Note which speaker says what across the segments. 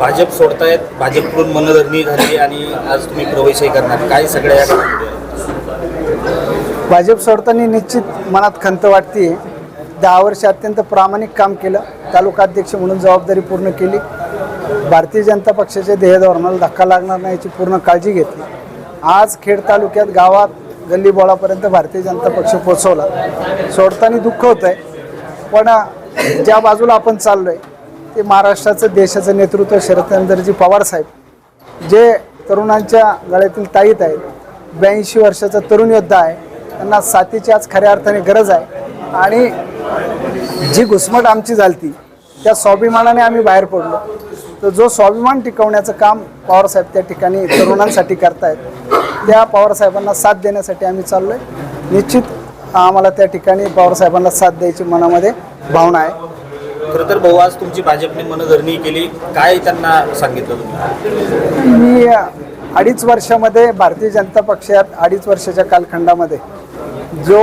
Speaker 1: भाजप सोडतायत भाजपकडून मनधरणी झाली आणि आज तुम्ही प्रवेशही करणार. काय सगळ्या या घडामोडी
Speaker 2: भाजप सोडताना निश्चित मनात खंत वाटते. दहा वर्ष अत्यंत प्रामाणिक काम केलं. तालुकाध्यक्ष म्हणून जबाबदारी पूर्ण केली. भारतीय जनता पक्षाच्या ध्येय धोरणाला धक्का लागणार नाही याची पूर्ण काळजी घेतली. आज खेड तालुक्यात गावात गल्ली बोळापर्यंत भारतीय जनता पक्ष पोचवला सोडताना दुःख होतं आहे पण ज्या बाजूला आपण चाललो आहे ते महाराष्ट्राचं देशाचं नेतृत्व शरदचंद्रजी पवार साहेब जे तरुणांच्या गळ्यातील ताईत आहेत ब्याऐंशी वर्षाचा तरुण योद्धा आहे त्यांना साथीची आज खऱ्या अर्थाने गरज आहे. आणि जी घुसमट आमची झालती त्या स्वाभिमानाने आम्ही बाहेर पडलो. तर जो स्वाभिमान टिकवण्याचं काम पवारसाहेब त्या ठिकाणी तरुणांसाठी करतायत त्या पवारसाहेबांना साथ देण्यासाठी आम्ही चाललो आहे निश्चित आम्हाला त्या ठिकाणी पवारसाहेबांना साथ द्यायची मनामध्ये भावना आहे.
Speaker 1: खरं तर भाऊ आज तुमची भाजपने मनधरणी केली. काय त्यांना सांगितलं तुम्ही?
Speaker 2: मी अडीच वर्षामध्ये भारतीय जनता पक्षात अडीच वर्षाच्या कालखंडामध्ये जो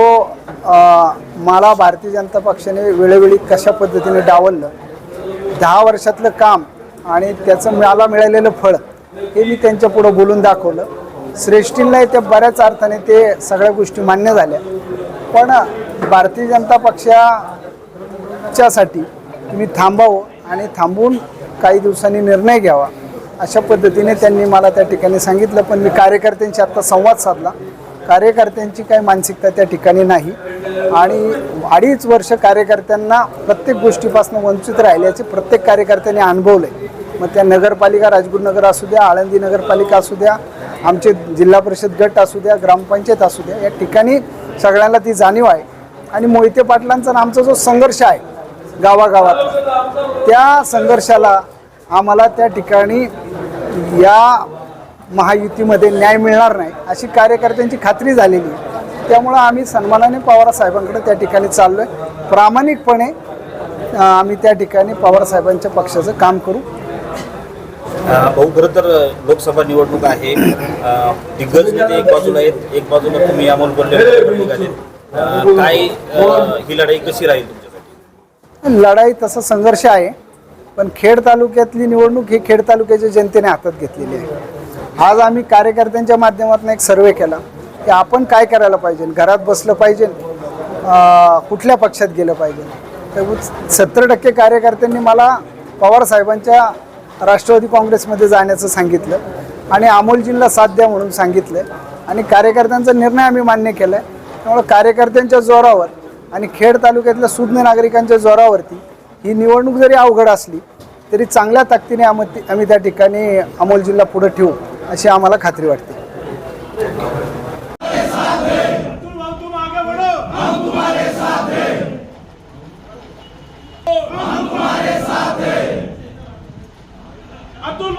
Speaker 2: मला भारतीय जनता पक्षाने वेळोवेळी कशा पद्धतीने डावललं दहा वर्षातलं काम आणि त्याचं मला मिळालेलं फळ हे मी त्यांच्या पुढं बोलून दाखवलं. श्रेष्ठींना त्या बऱ्याच अर्थाने ते सगळ्या गोष्टी मान्य झाल्या. पण भारतीय जनता पक्षाच्यासाठी तुम्ही थांबावं आणि थांबून काही दिवसांनी निर्णय घ्यावा. अशा पद्धतीने त्यांनी मला त्या ठिकाणी सांगितलं पण मी कार्यकर्त्यांशी आत्ता संवाद साधला. कार्यकर्त्यांची काही मानसिकता त्या ठिकाणी नाही. आणि अडीच वर्ष कार्यकर्त्यांना प्रत्येक गोष्टीपासून वंचित राहिल्याचे प्रत्येक कार्यकर्त्यांनी अनुभवले मग त्या नगरपालिका राजगुरुनगर असू द्या आळंदी नगरपालिका असू द्या आमचे जिल्हा परिषद गट असू द्या ग्रामपंचायत असू द्या या ठिकाणी सगळ्यांना ती जाणीव आहे. आणि मोहिते पाटलांचा आमचा जो संघर्ष आहे गावागावात. त्या संघर्षाला आम्हाला त्या ठिकाणी या महायुतीमध्ये न्याय मिळणार नाही अशी कार्यकर्त्यांची खात्री झालेली आहे. त्यामुळं आम्ही सन्मानाने पवार साहेबांकडे त्या ठिकाणी चाललो आहे प्रामाणिकपणे आम्ही त्या ठिकाणी पवार साहेबांच्या पक्षाचं काम करू.
Speaker 1: भाऊ खरं तर लोकसभा निवडणूक आहे. दिग्गज नेते एक बाजूला आहेत एक बाजूला तुम्ही अमोल बोलले काय ही लढाई कशी राहील?
Speaker 2: लढाई तसा संघर्ष आहे पण खेड तालुक्यातली निवडणूक ही खेड तालुक्याच्या जनतेने हातात घेतलेली आहे. आज आम्ही कार्यकर्त्यांच्या माध्यमातून एक सर्वे केला की आपण काय करायला पाहिजे? घरात बसलं पाहिजे कुठल्या पक्षात गेलं पाहिजे? तर सत्तर टक्के कार्यकर्त्यांनी मला पवार साहेबांच्या राष्ट्रवादी काँग्रेसमध्ये जाण्याचं सांगितलं आणि अमोलजींना साथ द्या म्हणून सांगितलं. आणि कार्यकर्त्यांचा निर्णय आम्ही मान्य केला आहे त्यामुळे कार्यकर्त्यांच्या जोरावर आणि खेड तालुक्यातल्या सुज्ञ नागरिकांच्या जोरावरती ही निवडणूक जरी अवघड असली तरी चांगल्या ताकदीने आम्ही आम्ही त्या ठिकाणी अमोलजींना पुढे ठेवू अशी आम्हाला खात्री वाटते.
Speaker 3: अतुल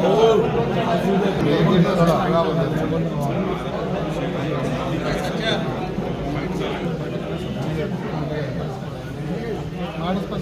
Speaker 3: 오. ఆడిస్తా